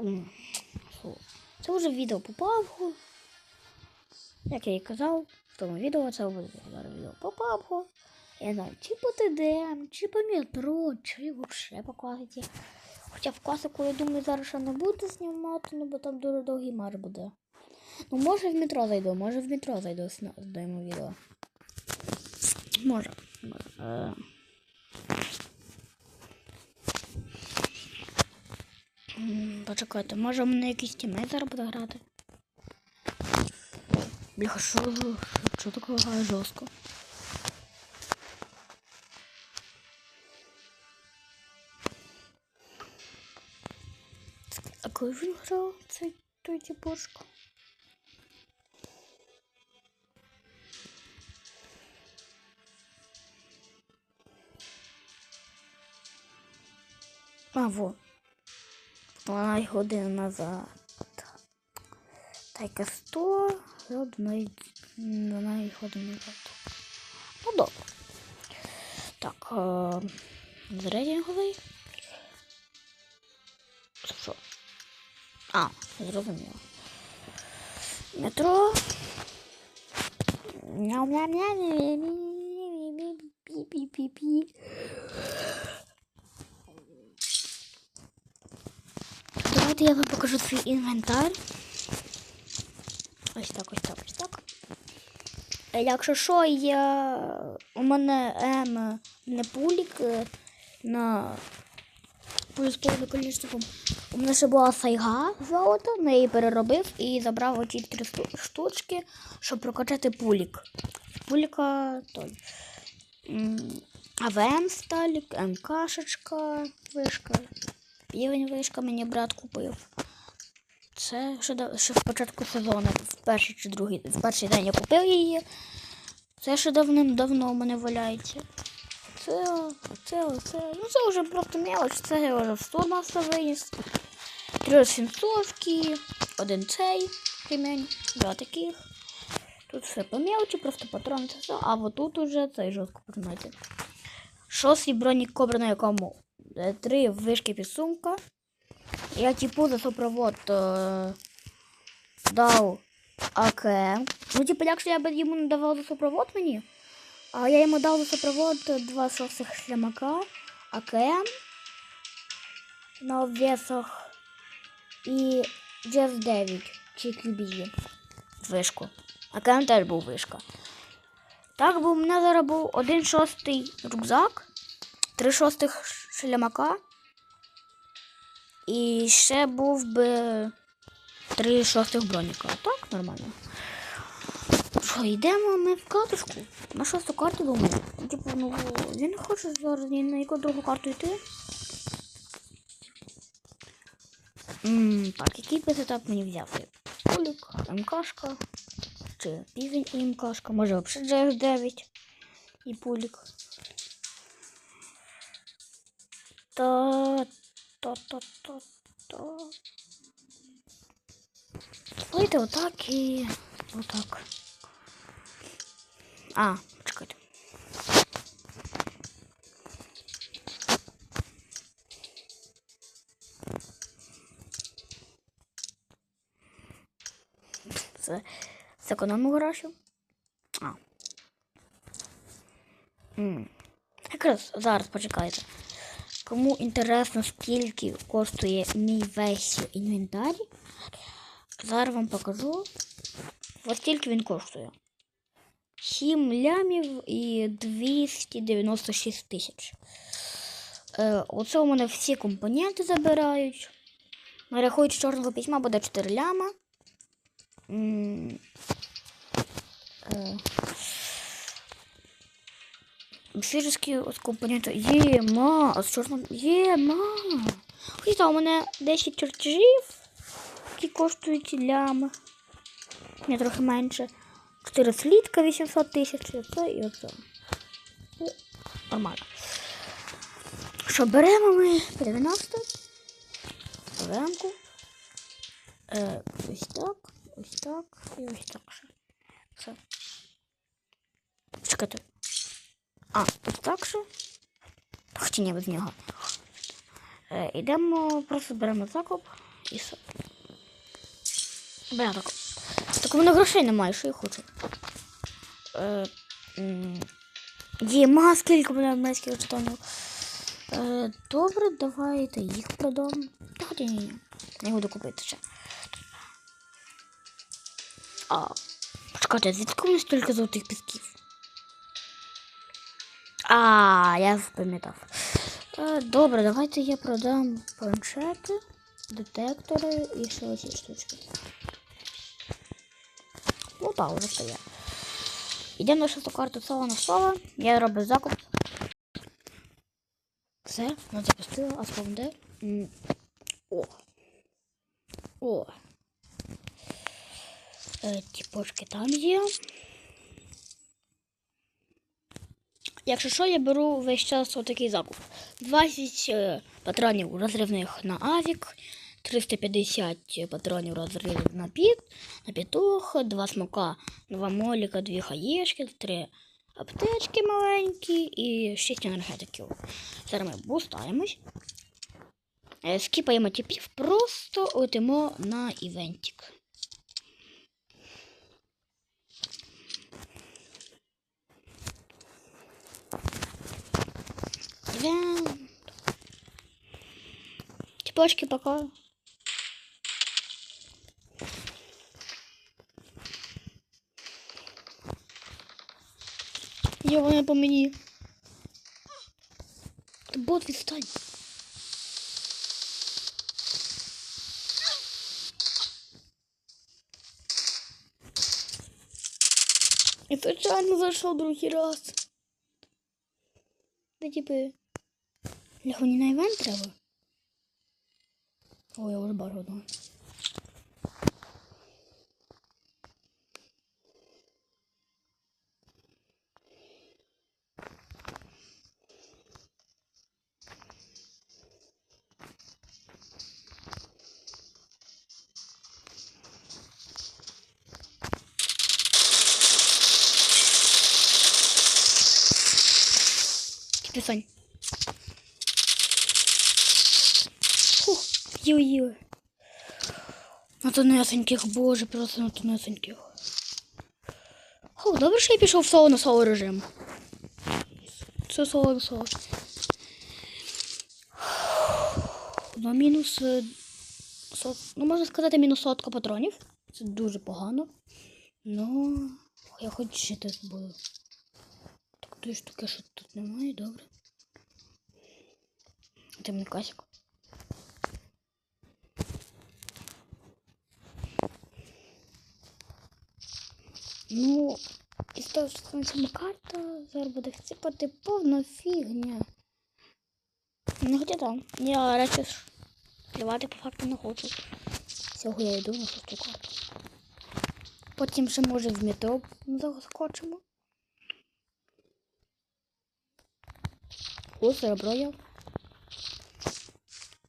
М, фу. Це вже відео по PUBG. Як я і казав, в тому відео це буде відео по PUBG. Я знаю, чи по ТДМ, чи по метро, чи взагалі по класиці. Хоча в класику, я думаю, зараз ще не буду знімати, ну бо там дуже довгий марш буде. Ну, може в метро зайду, може в метро зайду здаємо відео. Може. може. Е. Почекайте, може мене якийсь тімейт зараз буде грати? Бляха, що, що таке грає жорстко? А коли він грав цей той тіпошко? А, во. 12 годин назад. Тайка 100, за 12 12 годин назад. Ну, добре. Так, е, зрейдинговий. Це Що? А, зрозуміло. Метро. Пі-пі-пі-пі. Давайте я вам покажу свій інвентар. Ось так, ось так, ось так. Е, Якщо що, я... у мене М не пулік е, на повне количеством. У мене ще була сайга золота, на її переробив і забрав оті три штучки, щоб прокачати пулік. Пуліка той. АВМ сталік, МКшечка, вишка. Півень вишка мені брат купив. Це ще, ще в початку сезону, в перший чи другий, в перший день я купив її. Це ще давним-давно у мене валяється. Це, це, оце. Ну це вже просто мелоч, це я вже в 100 маса виніс. Три сінцовки, один цей ремень, два таких. Тут все по мелочі, просто патрони це все. А вот тут уже цей жорстко патронати. Шостий бронік кобра, на якому три вишки підсумка. Я типу за супровод е, дав АКМ. Ну, типу, якщо я б йому не давав за супровод мені, а я йому дав за супровод е, два шостих шлямака, АКМ на обвесах і Джеф 9 чи QBE вишку. АКМ теж був вишка. Так, бо у мене зараз був один шостий рюкзак, три шостих шлямака. І ще був би три шостих броніка. Так, нормально. Що, йдемо ми в катушку? На шосту карту думаю. Типу, ну я не хочу зараз ні на яку другу карту йти. М, так, який п'ятиетап мені взяти? Кулік, МКшка. Чи півень і МКшка. Може взагалі GS9 і пулік. Та та та та та Давайте отак і отак. А, чекайте. Це зекономив гроші. А. М. Якраз зараз почекайте. Кому інтересно, скільки коштує мій весь інвентар, зараз вам покажу. Ось скільки він коштує. 7 лямів і 296 тисяч. Е, оце у мене всі компоненти забирають. Нарахують чорного письма буде 4 ляма. М, е, Фізичні от компоненти. Є, ма, а з чорним. Є, ма. Хоча у мене 10 чертежів, які коштують лями. Ні, трохи менше. 4 слідка 800 тисяч. Оце і оце. Ну, Нормально. Що беремо ми 90 Ремку. Е, ось так, ось так і ось так. Все. Чекайте. А, тут так же? Хоча ні, без нього. Е, йдемо, просто беремо закуп і все. Бля, так. Так у мене грошей немає, що я хочу. Е, м, Діма, скільки бля, мецьких жетонів. Е, добре, давайте їх продам. Та Хоча ні, ні. Не буду купити ще. А, почекайте, звідки у мене стільки золотих пісків? А, я запам'ятав. Е, Добре, давайте я продам планшети, детектори і ще оці штучки. Так, вже стає. Йдемо на шосту карту слова на слово. Я роблю закуп. Все, ми запустили, а словом де? О. О. Е, Тіпочки там є. Якщо що, я беру весь час отакий закуп. 20 е, патронів розривних на авік, 350 патронів розривів на піт, на петух, 2 смока, 2 моліка, 2 хаєшки, 3 аптечки маленькі і 6 енергетиків. Зараз ми бустаємось. Е, Скіпаємо типів, просто летимо на івентик. Ивент. Типочки, пока. Його не по мені. Ти бот відстань. І спеціально зайшов другий раз. Та типи. Ляху не на івент треба. О, я вже їли. На тонесеньких, боже, просто на тонесеньких. О, добре, що я пішов в соло на соло режим. Це соло на соло. Ну, мінус. е, сот... Ну, можна сказати, мінус сотка патронів. Це дуже погано. Ну, я хоч жити буду. Так, тої штуки, що тут немає, добре. Мені касик. Ну, із того, що це карта, зараз буде всипати повна фігня. Ну, хоча там. Я речі плювати по факту не хочу. Цього я йду на шосту карту. Потім ще може в метро заскочимо. О, серебро я.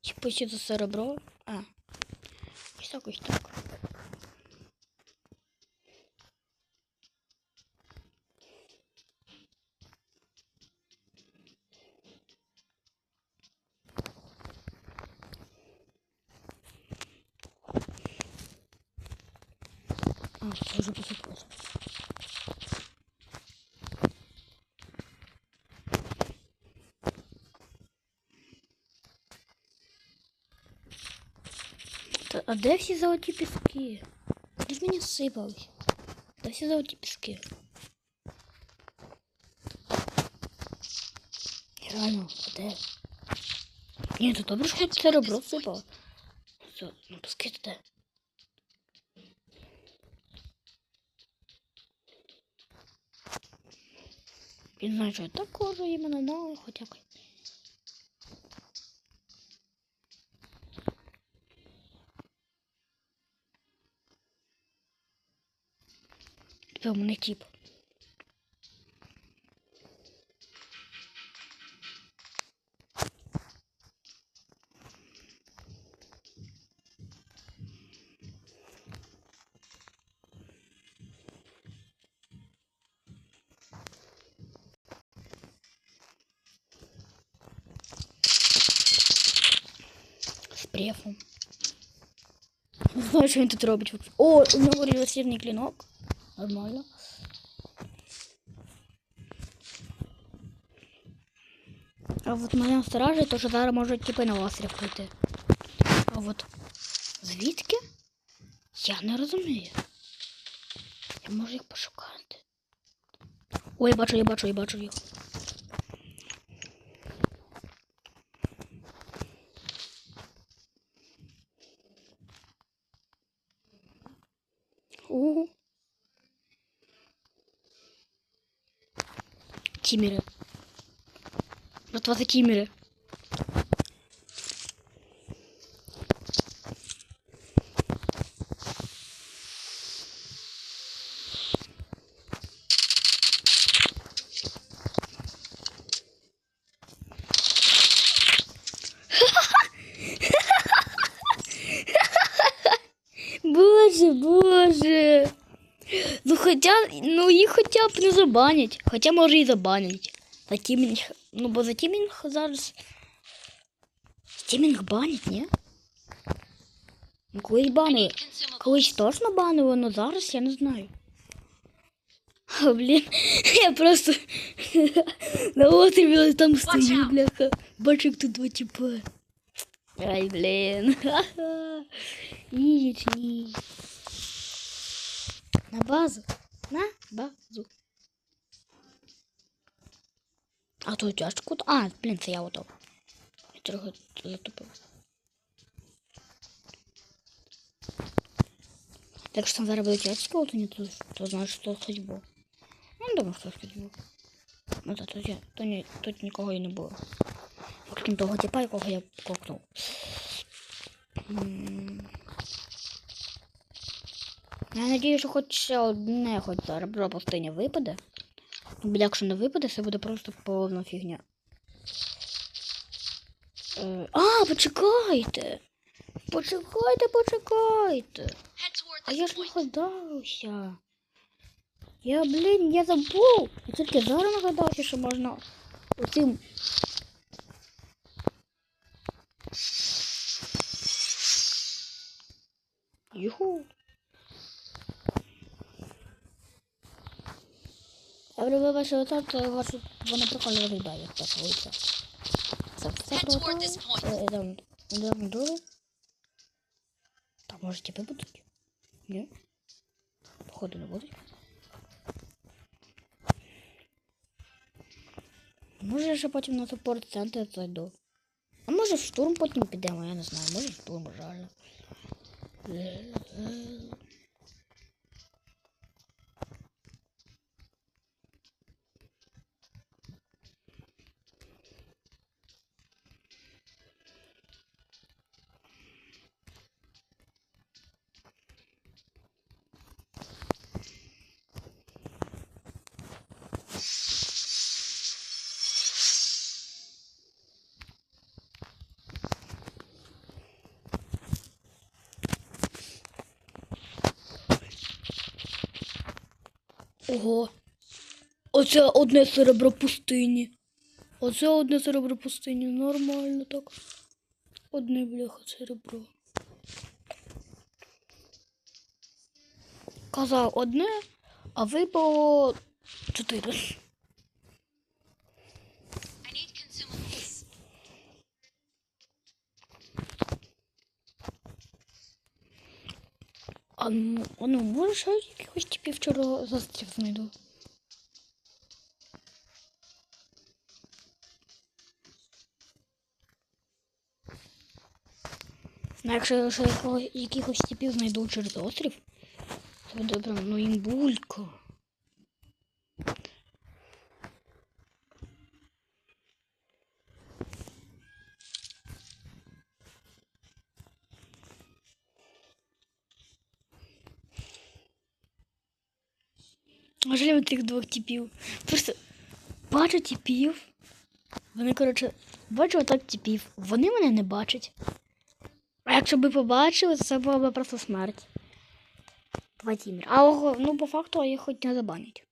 Чи почти за серебро? А. Ось так, ось так. А, це вже посипалося. Та, а де всі золоті піски? Де ж мені сипались? Де всі золоті піски? Реально, а де? Ні, то добре, що я серебро сипав. Все, ну піски де? Він знає, що я також іменно на хоча б. Йо, тип. Спрефом. Не знаю, що він тут робить. О, у него революційний клинок. Нормально. А от мене стражить, то зараз можуть типи на острів прийти. А от звідки? Я не розумію. Я можу їх пошукати. Ой, я бачу, я бачу, я бачу їх. Ого. Тімери. Братва, це тімери. Боже, ну їх хоча б не забанять. Хоча може і забанять. За тімінг. Ну бо за тімінг зараз. Тімінг банять, ні? Ну колись банили. Колись точно банили, але зараз я не знаю. А, блін, я просто на острові там стою, out. бляха. Бачу, як тут два тіпа. Ай, блін. Ні, На базу. На базу. А тут тяжко. А, блін, це я ото. Я трохи. Так що там зараз буде тяжко, то не то, то знаєш, що хтось був. Ну, думаю, що хтось був. Ну, та тут, я, то ні, тут нікого і не було. Окрім того типа, якого я кокнув. Я надію, що хоч ще одне хоч зараз бро пустиня випаде. Бо якщо не випаде, це буде просто повна фігня. Е, А, почекайте! Почекайте, почекайте! А я ж point. нагадався. Я, блін, я забув. Я тільки зараз нагадався, що можна оцим. Юху. Я вробив ваше оце, то ваше воно прикольно виглядає, так вийде. Це все Head toward this прикольно. Е, Йдемо, йдемо дуже. Там може тебе будуть? Ні? Походу не будуть. Може я ще потім на супорт центр зайду. А може в штурм потім підемо, я не знаю, може в штурм реально. Ого. Оце одне серебро пустині. Оце одне серебро пустині. Нормально так. Одне бляха серебро. Казав одне, а випало чотири. А ну, ну може ще якихось типів вчора застрів знайду. Ну, якщо ще якихось типів знайду через острів, то добре, ну імбулька. Можливо, тих двох типів. Просто бачу типів. Вони, коротше, бачу отак типів. Вони мене не бачать. А якщо би побачили, то це була б просто смерть. Владимир. А ну по факту їх хоч не забанять.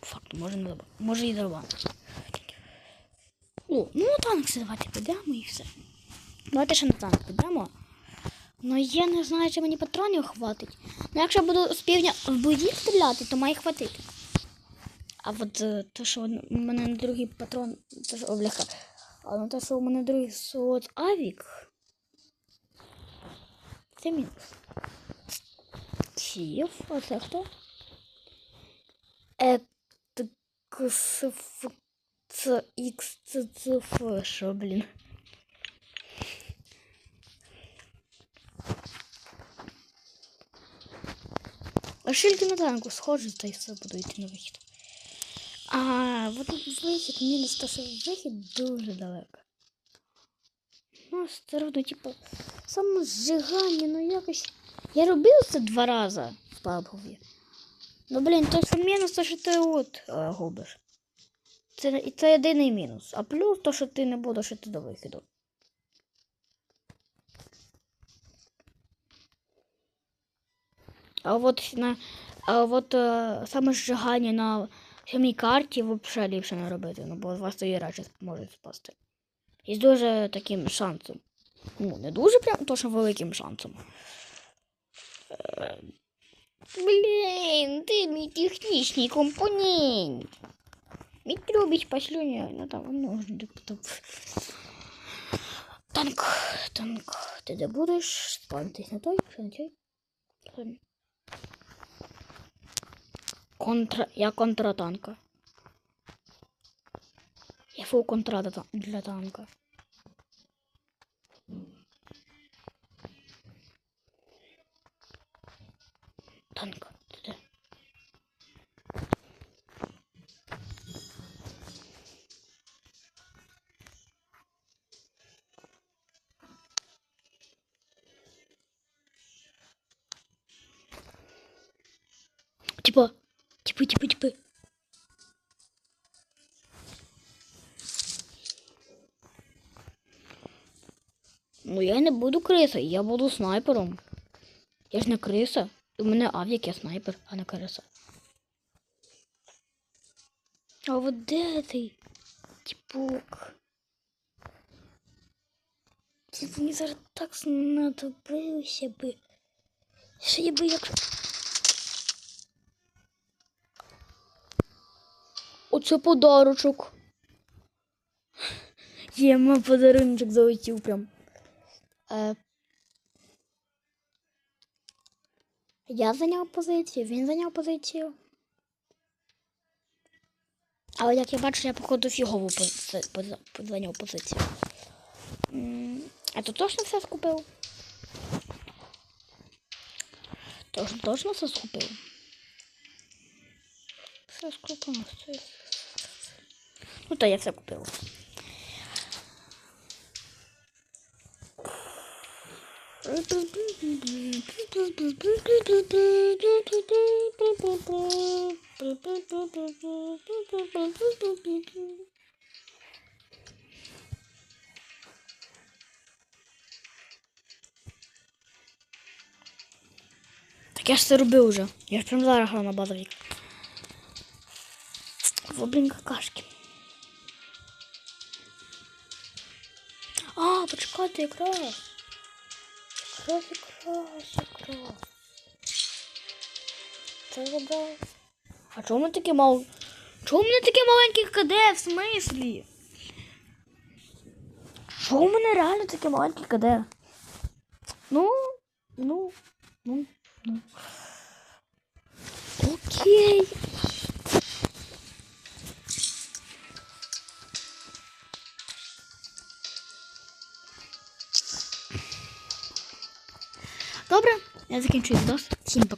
По факту, може не забанять. Може і забанять. О, ну танк давайте підемо і все. Давайте ще на танк підемо. Ну я не знаю, чи мені патронів хватить. Ну якщо я буду з півдня в бої стріляти, то має хватити. А от е, те, що у мене на другий патрон, те, що, о, бляха. А на те, що у мене другий сот авік. Це мінус. Чіф, а це хто? Екскф... Це ікс, це що, блін. А шильки на танку схожі, та й все буду йти на вихід. А, вот вихід, мінус то, що вихід дуже далеко. Ну, одно, типу, самозжигання, ну якось. Я робив це два рази в пабгові. Ну, блін, то що мінус, то що ти от е, губиш. Це, це єдиний мінус. А плюс то, що ти не будеш іти до вихіду. А от на а от е, саме зжигання на самій карті взагалі ліпше не робити, ну бо вас тоді речі можуть спасти. І з дуже таким шансом. Ну, не дуже прям точно великим шансом. Е, Блін, ти мій технічний компонент. Мій любить послюня, ну там можна так. Танк, танк. Ти де будеш спавнитись на той, чи на той? Контра... Я контратанка. Я фул контра для танка. Танк. Типа, типа, типа, типа. Ну я не буду крисою, я буду снайпером. Я ж не криса. У мене авік, я снайпер, а не криса. А от де ти? Типок. Ти б мені зараз так знадобився би. Ще я би як. Оце подарочок. Є, мій подарунок залетів прям. Е, я зайняв позицію, він зайняв позицію. Але як я бачу, я походу фігову зайняв позицію. А то точно все скупив? Точно, точно все скупив? Все скупив, все. Ну, то я все купила. Так я ж це робив уже. Я ж прям зараз на базовій. Во, блін, какашки. А, почекайте, якраз. Якраз, якраз, якраз. Це забрав. А чому мене таке мал... Чому в мене таке маленьке КД? В смислі? Чому в мене реально таке маленьке КД? Ну, ну, ну, ну. Окей. Я закінчую відос. Всім пока.